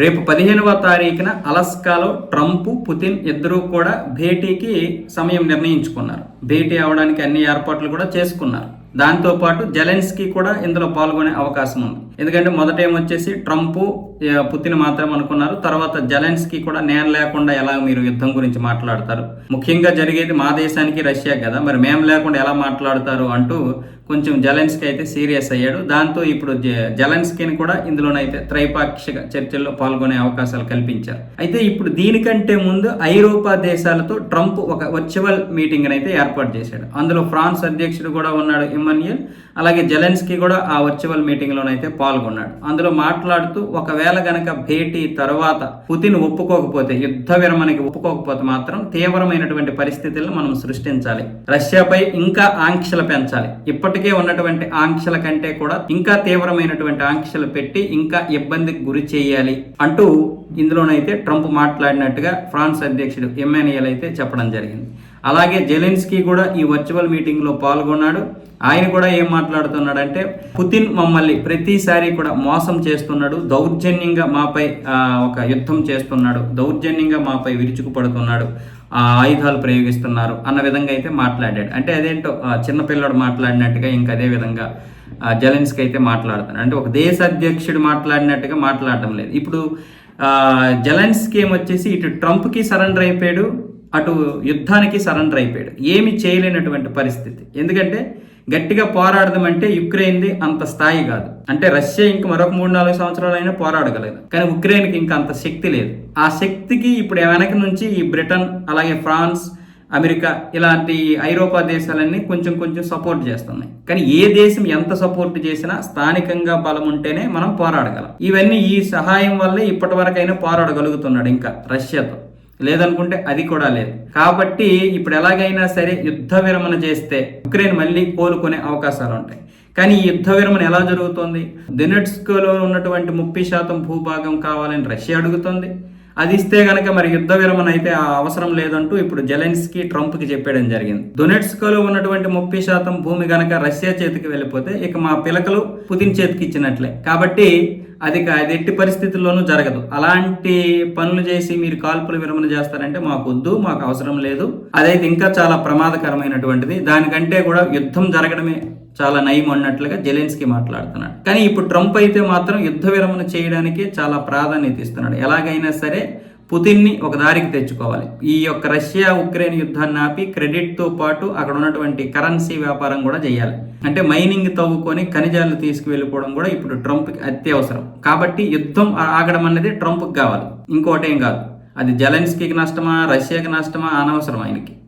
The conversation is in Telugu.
రేపు పదిహేనవ తారీఖున అలస్కాలో ట్రంప్ పుతిన్ ఇద్దరూ కూడా భేటీకి సమయం నిర్ణయించుకున్నారు. భేటీ అవడానికి అన్ని ఏర్పాట్లు కూడా చేసుకున్నారు. దాంతోపాటు జెలెన్స్కీ కూడా ఇందులో పాల్గొనే అవకాశం ఉంది. ఎందుకంటే మొదట ఏమొచ్చేసి ట్రంప్ పుతిన్ మాత్రం అనుకున్నారు. తర్వాత జలెన్స్కి కూడా నేను లేకుండా ఎలా మీరు యుద్ధం గురించి మాట్లాడతారు? ముఖ్యంగా జరిగేది మా దేశానికి రష్యా కదా. మరి మేము లేకుండా ఎలా మాట్లాడతారు అంటూ కొంచెం జలెన్స్కి అయితే సీరియస్ అయ్యాడు. దాంతో ఇప్పుడు జలెన్స్కిని కూడా ఇందులోనైతే త్రైపాక్షిక చర్చల్లో పాల్గొనే అవకాశాలు కల్పించారు. అయితే ఇప్పుడు దీనికంటే ముందు ఐరోపా దేశాలతో ట్రంప్ ఒక వర్చువల్ మీటింగ్ అయితే ఏర్పాటు చేశాడు. అందులో ఫ్రాన్స్ అధ్యక్షుడు కూడా ఉన్నాడు ఇమ్మన్యుయల్. అలాగే జలెన్స్కి కూడా ఆ వర్చువల్ మీటింగ్లోనైతే పాల్గొన్నాడు. అందులో మాట్లాడుతూ ఒకవేళ గనక భేటీ తర్వాత పుతిన్ ఒప్పుకోకపోతే యుద్ధ విరమణకి ఒప్పుకోకపోతే మాత్రం తీవ్రమైనటువంటి పరిస్థితులను మనం సృష్టించాలి. రష్యాపై ఇంకా ఆంక్షలు పెంచాలి. ఇప్పటికే ఉన్నటువంటి ఆంక్షల కంటే కూడా ఇంకా తీవ్రమైనటువంటి ఆంక్షలు పెట్టి ఇంకా ఇబ్బందికి గురి చేయాలి అంటూ ఇందులోనైతే ట్రంప్ మాట్లాడినట్టుగా ఫ్రాన్స్ అధ్యక్షుడు ఎమ్మాన్యుయల్ అయితే చెప్పడం జరిగింది. అలాగే జెలెన్స్కీ కూడా ఈ వర్చువల్ మీటింగ్లో పాల్గొన్నాడు. ఆయన కూడా ఏం మాట్లాడుతున్నాడంటే పుతిన్ మమ్మల్ని ప్రతిసారి కూడా మోసం చేస్తున్నాడు. దౌర్జన్యంగా మాపై ఒక యుద్ధం చేస్తున్నాడు. దౌర్జన్యంగా మాపై విరుచుకుపడుతున్నాడు. ఆ ఆయుధాలు ప్రయోగిస్తున్నారు. అన్న విధంగా అయితే మాట్లాడాడు. అంటే అదేంటో చిన్నపిల్లడు మాట్లాడినట్టుగా ఇంకా అదే విధంగా జలెన్స్కి అయితే మాట్లాడుతున్నాడు. అంటే ఒక దేశ అధ్యక్షుడు మాట్లాడినట్టుగా మాట్లాడటం లేదు. ఇప్పుడు జలెన్స్కి ఏమొచ్చేసి ఇటు ట్రంప్కి సరెండర్ అయిపోయాడు. అటు యుద్ధానికి సరెండర్ అయిపోయాడు. ఏమి చేయలేనటువంటి పరిస్థితి. ఎందుకంటే గట్టిగా పోరాడదామంటే యుక్రెయిన్ది అంత స్థాయి కాదు. అంటే రష్యా ఇంకా మరొక మూడు నాలుగు సంవత్సరాలు అయినా పోరాడగలదు. కానీ ఉక్రెయిన్కి ఇంకా అంత శక్తి లేదు. ఆ శక్తికి ఇప్పుడు వెనక నుంచి ఈ బ్రిటన్ అలాగే ఫ్రాన్స్ అమెరికా ఇలాంటి ఐరోపా దేశాలన్నీ కొంచెం కొంచెం సపోర్ట్ చేస్తున్నాయి. కానీ ఏ దేశం ఎంత సపోర్ట్ చేసినా స్థానికంగా బలం ఉంటేనే మనం పోరాడగలం. ఇవన్నీ ఈ సహాయం వల్లే ఇప్పటి వరకైనా పోరాడగలుగుతున్నాడు ఇంకా రష్యాతో. లేదనుకుంటే అది కూడా లేదు. కాబట్టి ఇప్పుడు ఎలాగైనా సరే యుద్ధ విరమణ చేస్తే ఉక్రెయిన్ మళ్ళీ కోలుకునే అవకాశాలు ఉంటాయి. కానీ ఈ యుద్ధ విరమణ ఎలా జరుగుతోంది? దొనెట్స్కోలో ఉన్నటువంటి ముప్పై శాతం భూభాగం కావాలని రష్యా అడుగుతోంది. అది ఇస్తే గనక మరి యుద్ధ విరమణ అయితే ఆ అవసరం లేదంటూ ఇప్పుడు జెలెన్స్కి ట్రంప్కి చెప్పడం జరిగింది. డొనెట్స్కోలో ఉన్నటువంటి ముప్పై శాతం భూమి గనక రష్యా చేతికి వెళ్ళిపోతే ఇక మా పిలకలు పుతిన్ చేతికి ఇచ్చినట్లే. కాబట్టి అది అది ఎట్టి పరిస్థితుల్లోనూ జరగదు. అలాంటి పనులు చేసి మీరు కాల్పులు విరమణ చేస్తారంటే మాకు వద్దు మాకు అవసరం లేదు. అదైతే ఇంకా చాలా ప్రమాదకరమైనటువంటిది. దానికంటే కూడా యుద్ధం జరగడమే చాలా నయం అన్నట్లుగా జెలెన్స్కి మాట్లాడుతున్నాడు. కానీ ఇప్పుడు ట్రంప్ అయితే మాత్రం యుద్ధ విరమణ చేయడానికి చాలా ప్రాధాన్యత ఇస్తున్నాడు. ఎలాగైనా సరే పుతిన్ని ఒక దారికి తెచ్చుకోవాలి. ఈ యొక్క రష్యా ఉక్రెయిన్ యుద్ధాన్ని ఆపి క్రెడిట్తో పాటు అక్కడ ఉన్నటువంటి కరెన్సీ వ్యాపారం కూడా చేయాలి. అంటే మైనింగ్ తవ్వుకొని ఖనిజాలు తీసుకువెళ్ళిపోవడం కూడా ఇప్పుడు ట్రంప్కి అత్యవసరం. కాబట్టి యుద్ధం ఆగడం అనేది ట్రంప్కి కావాలి. ఇంకోటేం కాదు. అది జెలెన్స్కీకి నష్టమా రష్యాకి నష్టమా అనవసరం ఆయనకి.